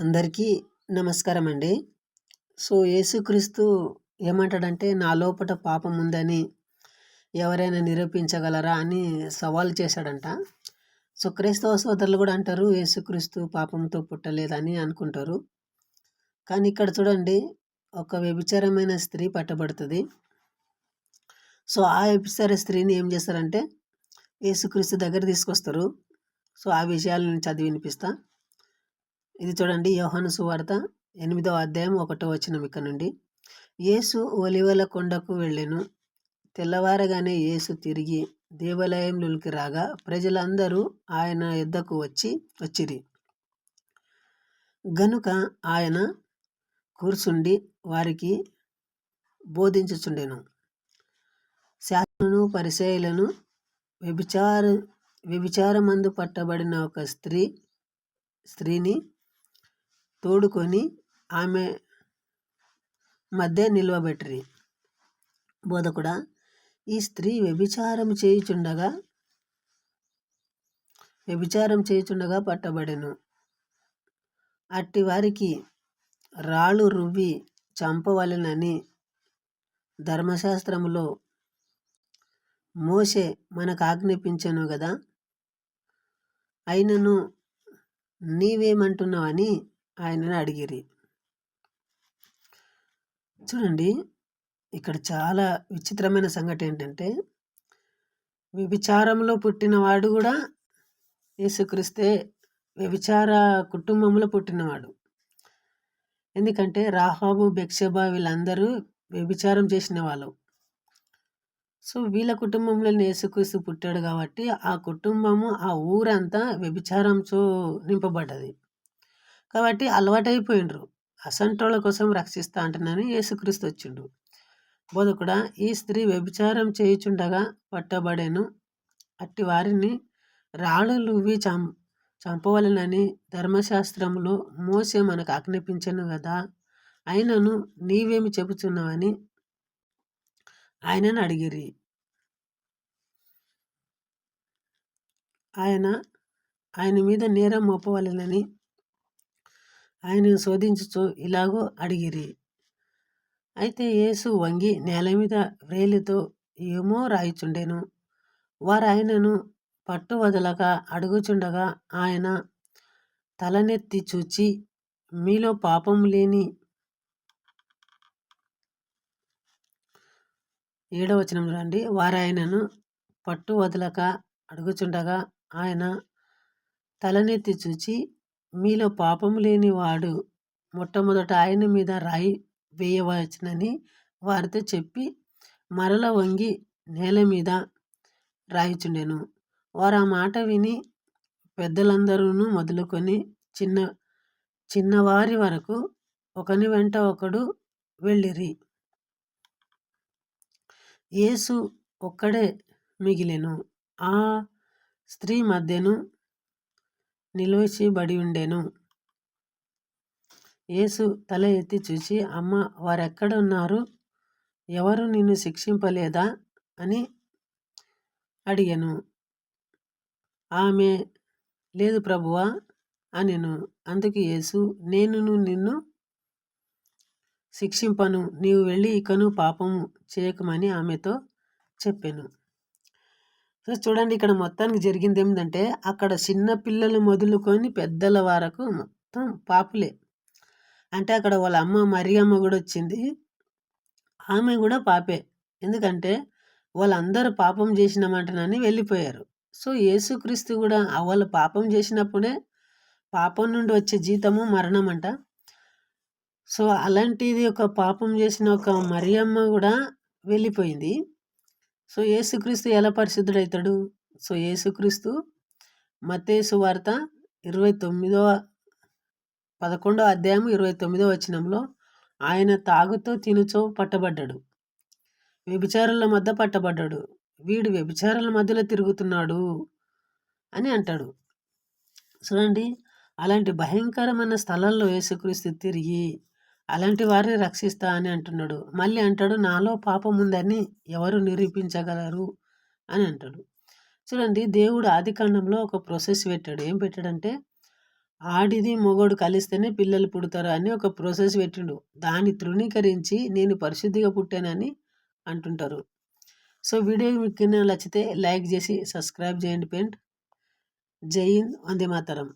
అందరికీ నమస్కారం అండి సో యేసుక్రీస్తు ఏమంటాడంటే నా లోపట పాపం ఉందని ఎవరైనా నిరూపించగలరా? అని సవాల్ చేశాడంట. సో క్రైస్తవ సోదరులు కూడా అంటారు యేసుక్రీస్తు పాపంతో పుట్టలేదని అనుకుంటారు. కానీ ఇక్కడ చూడండి ఒక వ్యభిచారమైన స్త్రీ పట్టబడుతుంది. సో ఆ వ్యభిచార స్త్రీని ఏం చేస్తారంటే యేసుక్రీస్తు దగ్గర తీసుకొస్తారు. సో ఆ విషయాలను చదివి వినిపిస్తా. ఇది చూడండి యోహాను సువార్త ఎనిమిదవ అధ్యాయం ఒకటో వచ్చిన ఇక్కడ నుండి. యేసు ఒలివల కొండకు వెళ్ళెను. తెల్లవారగానే యేసు తిరిగి దేవాలయంలోకి రాగా ప్రజలందరూ ఆయన యుద్ధకు వచ్చి వచ్చిరి. గనుక ఆయన కూర్చుండి వారికి బోధించుచుండెను. శాసనను పరిచయలను వ్యభిచార వ్యభిచారమందు పట్టబడిన ఒక స్త్రీ స్త్రీని తోడుకొని ఆమె మధ్య నిలవబెట్టిరి. బోధకుడా ఈ స్త్రీ వ్యభిచారం చేయుచుండగా వ్యభిచారం చేయుచుండగా పట్టబడెను. అట్టి వారికి రాళ్ళు రువ్వి చంపవలెనని ధర్మశాస్త్రములో మోసే మనకు ఆజ్ఞాపించను కదా అయినను నీవేమంటున్నావని ఆయనను అడిగిరి. చూడండి ఇక్కడ చాలా విచిత్రమైన సంగతి ఏంటంటే వ్యభిచారంలో పుట్టినవాడు కూడా యేసుక్రీస్తే వ్యభిచార కుటుంబంలో పుట్టినవాడు. ఎందుకంటే రాహాబు బెక్షబా వీళ్ళందరూ వ్యభిచారం చేసిన వాళ్ళు. సో వీళ్ళ కుటుంబంలో యేసుక్రీస్తు పుట్టాడు కాబట్టి ఆ కుటుంబము ఆ ఊరంతా వ్యభిచారంతో నింపబడ్డది. కాబట్టి అలవాటైపోయిండ్రు. అసంటోళ్ళ కోసం రక్షిస్తా అంటున్నాను యేసుక్రీస్తు వచ్చిండు. బోధకుడా ఈ స్త్రీ వ్యభిచారం చేయుచుండగా పట్టబడేను. అట్టి వారిని రాళ్ళువి చం చంపవలనని ధర్మశాస్త్రములో మోసే మనకు ఆజ్ఞాపించను కదా అయినను నీవేమి చెబుతున్నావని ఆయనను అడిగిరి. ఆయన ఆయన మీద నేరం మోపవలనని ఆయనను శోధించుచు ఇలాగో అడిగిరి. అయితే యేసు వంగి నేల మీద వ్రేలితో ఏమో రాయిచుండెను. వారు ఆయనను పట్టు వదలక అడుగుచుండగా ఆయన తలనెత్తి చూచి మీలో పాపం లేని ఏడవచనం రండి. వారు ఆయనను పట్టు వదలక అడుగుచుండగా ఆయన తలనెత్తి చూచి మీలో పాపము లేని వాడు మొట్టమొదట ఆయన మీద రాయి వేయవచ్చునని వారితో చెప్పి మరల వంగి నేల మీద రాయిచుండెను. వారు ఆ మాట విని పెద్దలందరూ మొదలుకొని చిన్న చిన్నవారి వరకు ఒకని వెంట ఒకడు వెళ్ళిరి. యేసు ఒక్కడే మిగిలెను. ఆ స్త్రీ మధ్యను నిలిచిబడి ఉండెను. యేసు తల ఎత్తి చూసి అమ్మ వారెక్కడున్నారు? ఎవరు నిన్ను శిక్షింపలేదా? అని అడిగాను. ఆమె లేదు ప్రభువా అనెను. అందుకు యేసు నేను నిన్ను శిక్షింపను. నీవు వెళ్ళి ఇకను పాపము చేయకమని ఆమెతో చెప్పాను. సో చూడండి ఇక్కడ మొత్తానికి జరిగింది ఏంటంటే అక్కడ చిన్న పిల్లలు మొదలుకొని పెద్దల వరకు మొత్తం పాపులే. అంటే అక్కడ వాళ్ళ అమ్మ మరియమ్మ కూడా వచ్చింది. ఆమె కూడా పాపే. ఎందుకంటే వాళ్ళందరూ పాపం చేసినామంటనని వెళ్ళిపోయారు. సో యేసుక్రీస్తు కూడా వాళ్ళు పాపం చేసినప్పుడే పాపం నుండి వచ్చే జీతము మరణం అంట సో అలాంటిది ఒక పాపం చేసిన ఒక మరియమ్మ కూడా వెళ్ళిపోయింది. సో యేసుక్రీస్తు ఎలా పరిశుద్ధుడవుతాడు సో యేసుక్రీస్తు మతేసు వార్త ఇరవై తొమ్మిదవ పదకొండో అధ్యాయం ఇరవై తొమ్మిదో వచనంలో ఆయన తాగుతో తినుచో పట్టబడ్డాడు. వ్యభిచారుల మధ్య పట్టబడ్డాడు. వీడు వ్యభిచారుల మధ్యలో తిరుగుతున్నాడు అని అంటాడు. చూడండి అలాంటి భయంకరమైన స్థలాల్లో యేసుక్రీస్తు తిరిగి అలాంటి వారిని రక్షిస్తా అని అంటున్నాడు. మళ్ళీ అంటాడు నాలో పాపం ఉందని ఎవరు నిరూపించగలరు? అని అంటాడు. చూడండి దేవుడు ఆది కాండంలో ఒక ప్రొసెస్ పెట్టాడు. ఏం పెట్టాడంటే ఆడిది మొగోడు కలిస్తేనే పిల్లలు పుడతారు అని ఒక ప్రాసెస్ పెట్టిండు. దాన్ని తృణీకరించి నేను పరిశుద్ధిగా పుట్టానని అంటుంటారు. సో వీడియో మీకు నచ్చితే లైక్ చేసి సబ్స్క్రైబ్ చేయండి ఫ్రెండ్. జై హింద్ వందే మాతరం.